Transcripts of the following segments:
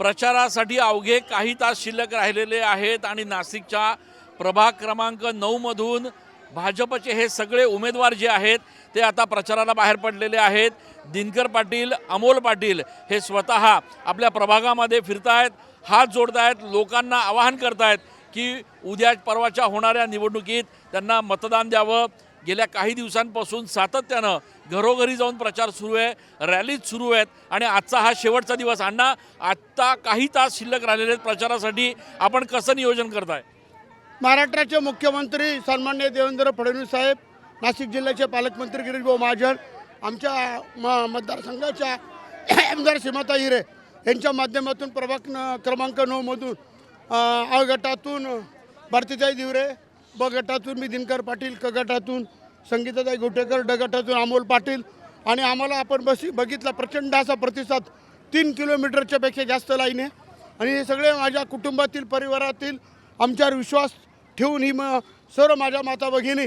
प्रचारासाठी अवघे काही तास शिल्लक राहिलेले आहेत आणि नाशिकच्या प्रभाग क्रमांक नऊमधून भाजपचे हे सगळे उमेदवार जे आहेत ते आता प्रचाराला बाहेर पडलेले आहेत. दिनकर पाटील अमोल पाटील हे स्वतः आपल्या प्रभागामध्ये फिरतायत हात जोडतायत लोकांना आवाहन करतायत की उद्या परवाच्या होणाऱ्या निवडणुकीत त्यांना मतदान द्यावं. गेल्या काही दिवसांपासून सातत्यानं घरोघरी जाऊन प्रचार सुरू आहे रॅलीज सुरू आहेत आणि आजचा हा शेवटचा दिवस. अण्णा आत्ता काही तास शिल्लक राहिलेले आहेत प्रचारासाठी. आपण कसं नियोजन करताय? महाराष्ट्राचे मुख्यमंत्री सन्मान्य देवेंद्र फडणवीस साहेब नाशिक जिल्ह्याचे पालकमंत्री गिरीशभाऊ महाजन आमच्या म मतदारसंघाच्या आमदार सीमाता हिरे यांच्या माध्यमातून प्रभाग क्रमांक नऊमधून अ, अ गटातून भारतीताई दिवरे ब गटातून मी दिनकर पाटील क गटातून संगीताताई गोटेकर ड गटातून अमोल पाटील. आणि आम्हाला आपण बसी बघितला प्रचंड असा प्रतिसाद तीन किलोमीटरच्या पेक्षा जास्त लाईन आहे. आणि हे सगळे माझ्या कुटुंबातील परिवारातील आमच्यावर विश्वास ठेवून ही म सर्व माझ्या माता भगिनी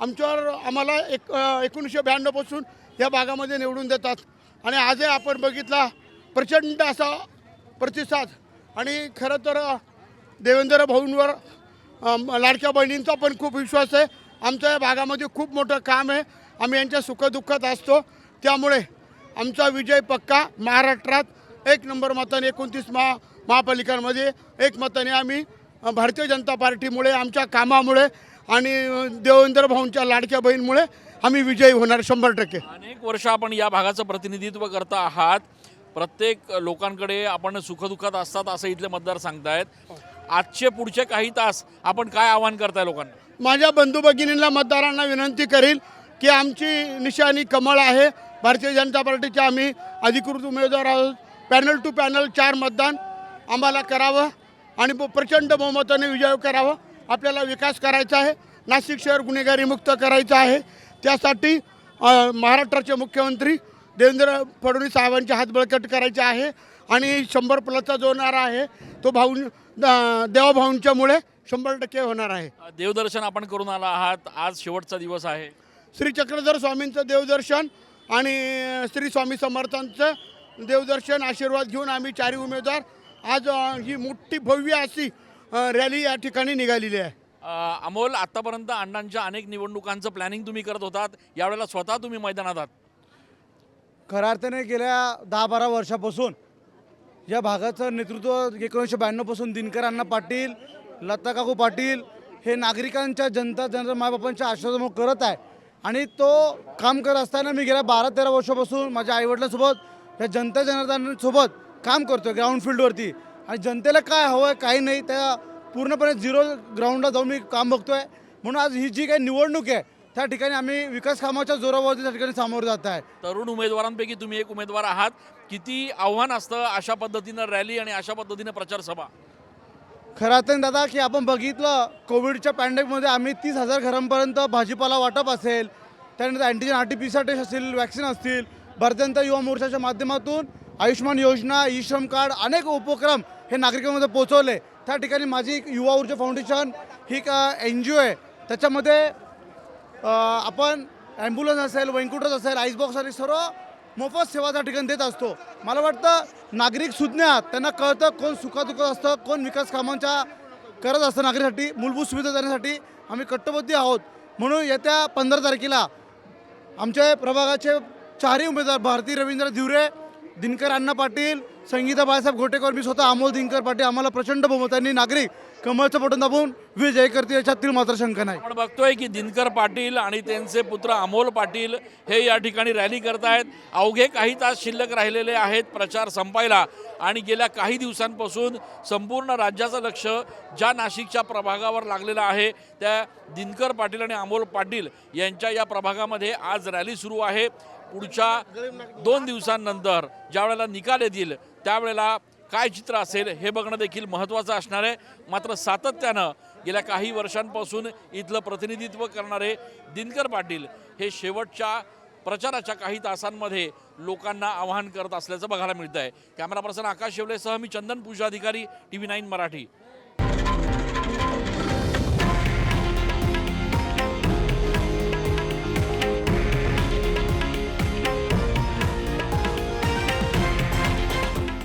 आमच्यावर आम्हाला एक एकोणीसशे ब्याण्णवपासून या भागामध्ये निवडून देतात. आणि आजही आपण बघितला प्रचंड असा प्रतिसाद. आणि खरं तर देवेंद्र भाऊंवर लाडक्या बहिणींचा पण खूप विश्वास आहे. आमच्या या भागामध्ये खूप मोठं काम आहे. आम्ही यांच्या सुखदुःखात असतो. त्यामुळे आमचा विजय पक्का महाराष्ट्रात. एक नंबर मताने एकोणतीस महा महापालिकांमध्ये एक मताने आम्ही भारतीय जनता पार्टीमुळे आमच्या कामामुळे आणि देवेंद्र भाऊंच्या लाडक्या बहीणमुळे आम्ही विजयी होणार शंभर टक्के. अनेक वर्ष आपण या भागाचं प्रतिनिधित्व करता आहात. प्रत्येक लोकांकडे आपण सुखदुःखात असतात असं इथले मतदार सांगतायत. आजचे पुढचे काही तास आपण काय आवाहन करताय लोकांना? माझ्या बंधू भगिनींना मतदारांना विनंती करील की आमची निशाणी कमळ आहे. भारतीय जनता पार्टीचे आम्ही अधिकृत उमेदवार आहोत. पॅनल टू पॅनल चार मतदान आम्हाला करावं आणि ब- प्रचंड बहुमताने विजय करावं. आपल्याला विकास करायचा आहे. नाशिक शहर गुन्हेगारी मुक्त करायचं आहे. त्यासाठी महाराष्ट्राचे मुख्यमंत्री देवेंद्र फडणवीस साहेबांचे हात बळकट करायचे आहे आणि शंभर प्लसचा जो नारा आहे तो भाऊ देवाभाऊंच्यामुळे शंभर टक्के होणार आहे. देवदर्शन आपण करून आला आहात. आज शेवटचा दिवस आहे. श्री चक्रधर स्वामींचं देवदर्शन आणि श्री स्वामी समर्थांचं देवदर्शन आशीर्वाद घेऊन आम्ही चारही उमेदवार आज ही मोठी भव्य अशी रॅली या ठिकाणी निघालेली आहे. अमोल आतापर्यंत अण्णांच्या अनेक निवडणुकांचं प्लॅनिंग तुम्ही करत होतात. यावेळेला स्वतः तुम्ही मैदानात आहात. खऱ्या अर्थाने गेल्या दहा बारा वर्षापासून या भागाचं नेतृत्व एकोणीसशे ब्याण्णवपासून दिनकर अण्णा पाटील लता काकू पाटील हे नागरिकांच्या जनता जनता मायबापांच्या आश्वासमोर करत आहे. आणि तो काम करत असताना मी गेल्या बारा तेरा वर्षापासून माझ्या आईवडिलांसोबत या जनता जनार्दनांसोबत काम करतो ग्राउंड फील्डवरती आणि जनतेला काय हवं आहे काही नाही त्या पूर्णपणे झिरो ग्राउंडला जाऊन मी काम बघतो आहे म्हणून आज ही जी काही निवडणूक आहे त्या ठिकाणी आम्ही विकास कामाच्या जोरावरती त्या ठिकाणी सामोरं जात आहे. तरुण उमेदवारांपैकी तुम्ही एक उमेदवार आहात. किती आव्हान असतं अशा पद्धतीनं रॅली आणि अशा पद्धतीनं प्रचार सभा? खरं अर्थाने दादा की आपण बघितलं कोविडच्या पॅन्डेमिकमध्ये आम्ही तीस हजार घरांपर्यंत भाजीपाला वाटप असेल त्यानंतर antigen R T P C test असतील वॅक्सिन असतील भारतीय जनता युवा मोर्चाच्या माध्यमातून आयुष्यमान योजना ई श्रम कार्ड अनेक उपक्रम हे नागरिकांमध्ये पोहोचवले. त्या ठिकाणी माझी युवा ऊर्जा फाउंडेशन ही एक एन जी ओ आहे. त्याच्यामध्ये आपण ॲम्ब्युलन्स असेल वैंकुटच असेल आईसबॉक्स असेल सर्व मोफत सेवा त्या ठिकाणी देत असतो. मला वाटतं नागरिक सुज्ञा त्यांना कळतं कोण सुखादुखत असतं कोण विकास कामांच्या करत असतं नागरीसाठी मूलभूत सुविधा देण्यासाठी आम्ही कट्टबद्धी आहोत. म्हणून येत्या पंधरा तारखेला आमच्या प्रभागाचे चारही उमेदवार भारती रवींद्र धिवरे दिनकर अण्णा पाटील संगीता बाळासाहेब घोटेकर मी स्वतः अमोल दिनकर पाटील आम्हाला प्रचंड बहुमतांनी नागरिक कमळचं बटन दाबून विजय करतील याच्यातील मात्र शंका नाही. आपण बघतोय की दिनकर पाटील आणि त्यांचे पुत्र अमोल पाटील हे या ठिकाणी रॅली करतायत. अवघे काही तास शिल्लक राहिलेले आहेत प्रचार संपायला. आणि गेल्या काही दिवसांपासून संपूर्ण राज्याचं लक्ष ज्या नाशिकच्या प्रभागावर लागलेलं आहे त्या दिनकर पाटील आणि अमोल पाटील यांच्या या प्रभागामध्ये आज रॅली सुरू आहे. पुढच्या दोन दिवसांनंतर ज्या वेळेला निकाल येतील त्यावेळेला काय चित्र असेल हे बघणं देखील महत्त्वाचं असणार आहे. मात्र सातत्यानं गेल्या काही वर्षांपासून इथलं प्रतिनिधित्व करणारे दिनकर पाटील हे शेवटच्या प्रचाराच्या काही तासांमध्ये लोकांना आवाहन करत असल्याचं बघायला मिळतं आहे कॅमेरा पर्सन आकाश शेवलेसह मी चंदन पूजा अधिकारी टी व्ही नाईन मराठी.